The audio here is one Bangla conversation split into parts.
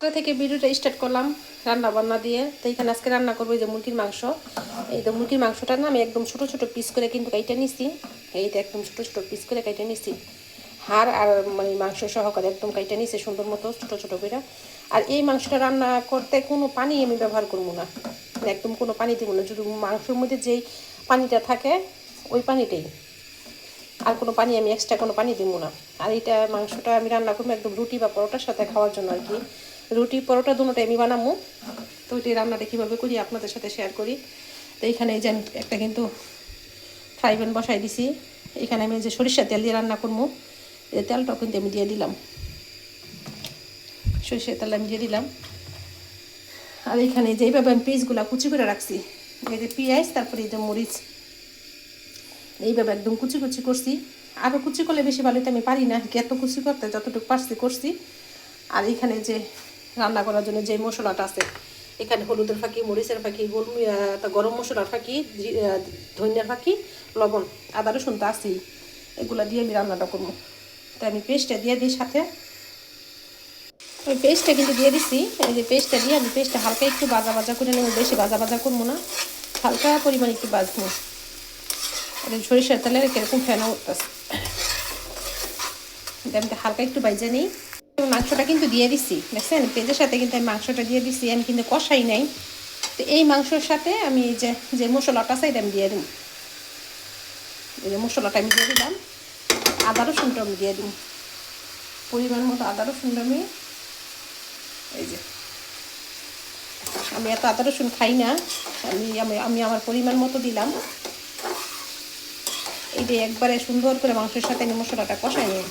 তো থেকে ভিডিওটা স্টার্ট করলাম রান্না বান্না দিয়ে। তো এখানে আজকে রান্না করব এই যে মুরগির মাংস। এই তো মুরগির মাংসটা না আমি একদম ছোটো ছোটো পিস করে কিন্তু কাইটা নিছি। এইটা একদম ছোটো ছোটো পিস করে কাইটা নিছি। হাড় আর মানে মাংস সহকারে একদম কাইটা নিছে সুন্দর মতো ছোটো ছোটো করে। আর এই মাংসটা রান্না করতে কোনো পানি আমি ব্যবহার করব না। মানে একদম কোনো পানি দেবো না যদি মাংসের মধ্যে যেই পানিটা থাকে, ওই পানিটাই আর কোনো পানি আমি এক্সট্রা কোনো পানি দেবো না। আর এটা মাংসটা আমি রান্না করব একদম রুটি বা পরোটার সাথে খাওয়ার জন্য আর কি। রুটি, পরোটা দুটোটাই আমি বানাবো। তো ওইটি রান্নাটা কীভাবে করি আপনাদের সাথে শেয়ার করি। তো এইখানে এই যে একটা কিন্তু ফ্রাই প্যান বসাই দিছি। এখানে আমি যে সরিষার তেল দিয়ে রান্না করব। এই তেলটাও কিন্তু আমি দিয়ে দিলাম। সরিষার তেল আমি দিয়ে দিলাম। আর এখানে যেইভাবে আমি পিসগুলো কুচি করে রাখছি। এই যে পেঁয়াজ, তারপরে এই যে মরিচ। এইভাবে একদম কুচি কুচি করছি। আরও কুচি করলে বেশি ভালো আমি পারি না। কি এত কুচি করতে যতটুকু পারছি করছি। আর এখানে যে রান্না করার জন্য যে মশলাটা আছে, এখানে হলুদের ফাঁকি, মরিচের ফাঁকি গোল গরম মশলার ফাঁকি ধনিয়ার ফাঁকি, লবণ, আদা, রসুন, তো আছেই। এগুলো দিয়ে আমি রান্নাটা করব। তাই আমি পেস্টটা দিয়ে দিই সাথে। ওই পেস্টটা কিন্তু দিয়ে দিচ্ছি এই যে পেস্টটা দিয়ে আমি পেস্টটা হালকা একটু বাজা ভাজা করে নেব। বেশি বাজা ভাজা করব না। হালকা পরিমাণে একটু বাজবো এটা সরিষার তেলের কীরকম ফেনা উঠতেছে। আমি হালকা একটু বাইজে নিই। মাংসটা কিন্তু দিয়ে দিচ্ছি দেখছেন? পেঁয়াজের সাথে কিন্তু আমি মাংসটা দিয়ে দিচ্ছি আমি কিন্তু কষাই নাই। তো এই মাংসর সাথে আমি এই যে যে মশলাটা আছে এটা আমি দিয়ে দিই এই যে মশলাটা আমি দিয়ে দিলাম, আদা রসুনটা আমি দিয়ে দিই পরিমাণ মতো আদা রসুনটা আমি, এই যে, আমি এত আদা রসুন খাই না, আমি আমি আমার পরিমাণ মতো দিলাম। এই যে একবারে সুন্দর করে মাংসের সাথে আমি মশলাটা কষাই নিই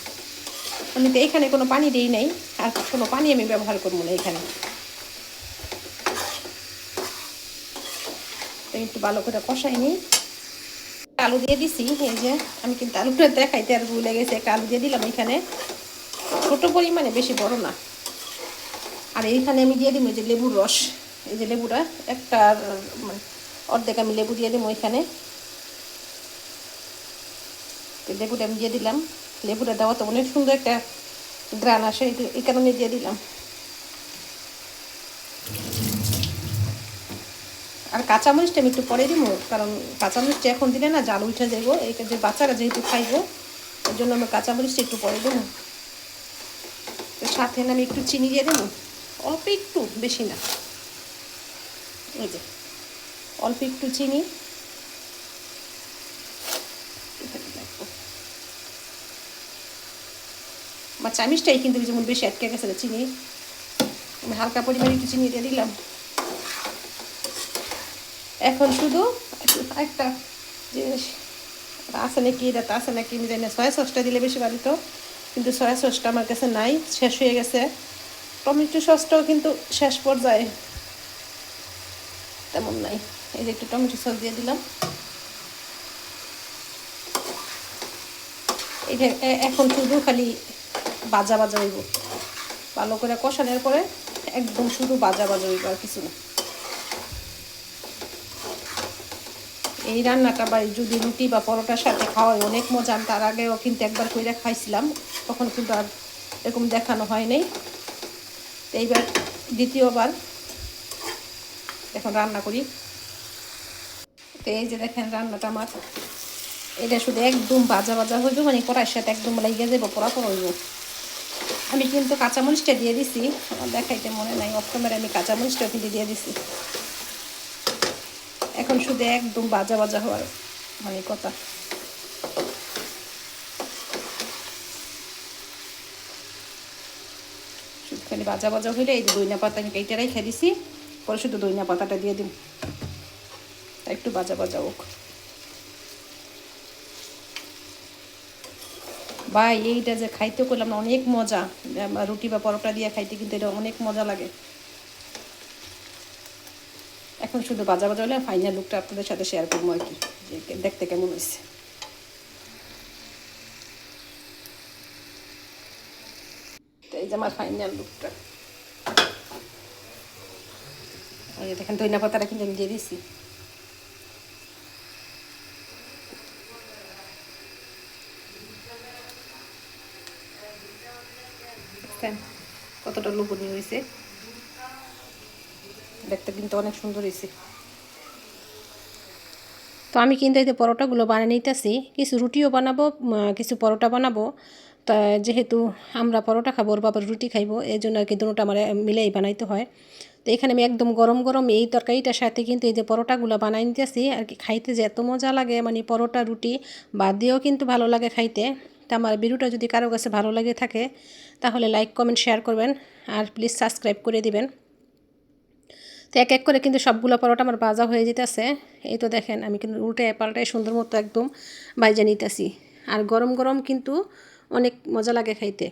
আমি তো এখানে কোনো পানি দিই নাই, আর কোনো পানি আমি ব্যবহার করব না এখানে। একটু ভালো করে কষাই নিই। আলু দিয়ে দিছি, এই যে আমি কিন্তু আলুটা দেখাইতে আর ভুলে গেছে, একটা আলু দিয়ে দিলাম এখানে। ছোট পরিমাণে, বেশি বড় না। আর এইখানে আমি দিয়ে দিব যে লেবুর রস, এই যে লেবুটা, একটা মানে অর্ধেক আমি লেবু দিয়ে দেবো এখানে। লেবুটা আমি দিয়ে দিলাম। লেবুটা দেওয়া তো অনেক সুন্দর একটা গ্রান আসে, এই- কারণে দিয়ে দিলাম। আর কাঁচামরিচটা আমি একটু পরে দিব, কারণ কাঁচামরিচটা এখন দিলে না জাল উঠে যাইব এই যে বাচ্চারা যেহেতু খাইবো, ওই জন্য আমি কাঁচামরিচটা একটু পরে দেবো। সাথে আমি একটু চিনি দিয়ে দেবো, অল্প একটু, বেশি না। এই যে, অল্প একটু চিনি এখানে রাখব। আমার চামিচটাই কিন্তু যেমন বেশি আটকে গেছে চিনি। আমি হালকা পরিমাণে একটু চিনি দিয়ে দিলাম। এখন শুধু একটা জিনিস। আছে নাকি? এটা তো আছে নাকি? আমি জানি না। সয়া সসটা দিলে বেশি ভালো তো কিন্তু সয়া সসটা আমার কাছে নাই। শেষ হয়ে গেছে। টমেটো সসটাও কিন্তু শেষ পর্যায়ে। তেমন নাই। এই যে একটু টমেটো সস দিয়ে দিলাম। এখন শুধু খালি বাজা বাজা হইব। ভালো করে কষানোর পরে একদম শুধু বাজা বাজা হইব আর কিছু না। এই রান্নাটা বাড়ি যদি রুটি বা পরোটার সাথে খাওয়াই অনেক মজা। তার আগেও কিন্তু একবার কইরা খাইছিলাম, তখন কিন্তু আর এরকম দেখানো হয় নাই। এইবার দ্বিতীয়বার এখন রান্না করি। তো এই যে দেখেন রান্নাটা আমার। এটা শুধু একদম ভাজা ভাজা হইব মানে কড়াইয়ের সাথে একদম লাগিয়ে যাব পড়া পড়া হইব। আমি কিন্তু কাঁচামরিচটা দিয়ে দিছি। আমার দেখাইতে মনে নাই অফ ক্যামেরা আমি কাঁচামরিচটাও কিন্তু দিয়ে দিছি। এখন শুধু একদম বাজা বাজা হওয়ার মানে কথা। শুধু খালি বাজা বাজা হইলে এই দইনা পাতা আমি কেটে রেখে দিছি, পরে শুধু দইনা পাতাটা দিয়ে দিন একটু বাজা বাজা হোক। ভাই, এইটা যে খাইতে করলাম না, অনেক মজা। রুটি বা পরোটা দিয়ে খাইতে কিন্তু এটা অনেক মজা লাগে। এখন শুধু বাজা বাজা হলে ফাইনাল লুকটা আপনাদের সাথে শেয়ার করব আর কি দেখতে কেমন হয়েছে। এই যে আমার ফাইনাল লুকটা এই যে দেখেন ধনিয়া পাতাটা কিন্তু আমি দিয়ে দিছি দেখছেন কতটা লোভনীয় হয়েছে দেখতে কিন্তু অনেক সুন্দর হয়েছে তো আমি কিন্তু এই যে পরোটাগুলো বানিয়ে নিতেছি, কিছু রুটিও বানাবো কিছু পরোটা বানাবো। তা যেহেতু আমরা পরোটা খাব, ওর বাবার রুটি খাইবো, এই জন্য আর কি দুটোটা আমার মিলেই বানাইতে হয়। তো এখানে আমি একদম গরম গরম এই তরকারিটার সাথে কিন্তু এই যে পরোটাগুলো বানাই নিতেছি। আর কি খাইতে যে এত মজা লাগে মানে পরোটা, রুটি, বাদ দিয়েও কিন্তু ভালো লাগে খাইতে। তা আমার ভিডিওটা যদি কারও কাছে ভালো লাগে থাকে, তাহলে লাইক কমেন্ট শেয়ার করবেন আর প্লিজ সাবস্ক্রাইব করে দিবেন। তো এক এক করে কিন্তু সবগুলো পরোটা আমার বাজা হয়ে যেতেছে। এই তো দেখেন, আমি কিন্তু উল্টে পাল্টায় সুন্দর মতো একদম ভাইজা নিতেছি। আর গরম গরম কিন্তু অনেক মজা লাগে খাইতে।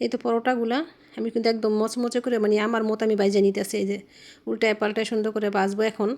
এই তো পরোটাগুলা আমি কিন্তু একদম মচমচে করে মানে আমার মতো আমি বাইজে নিতেছি। এই যে উল্টায় পাল্টায় সুন্দর করে বাজবো এখন।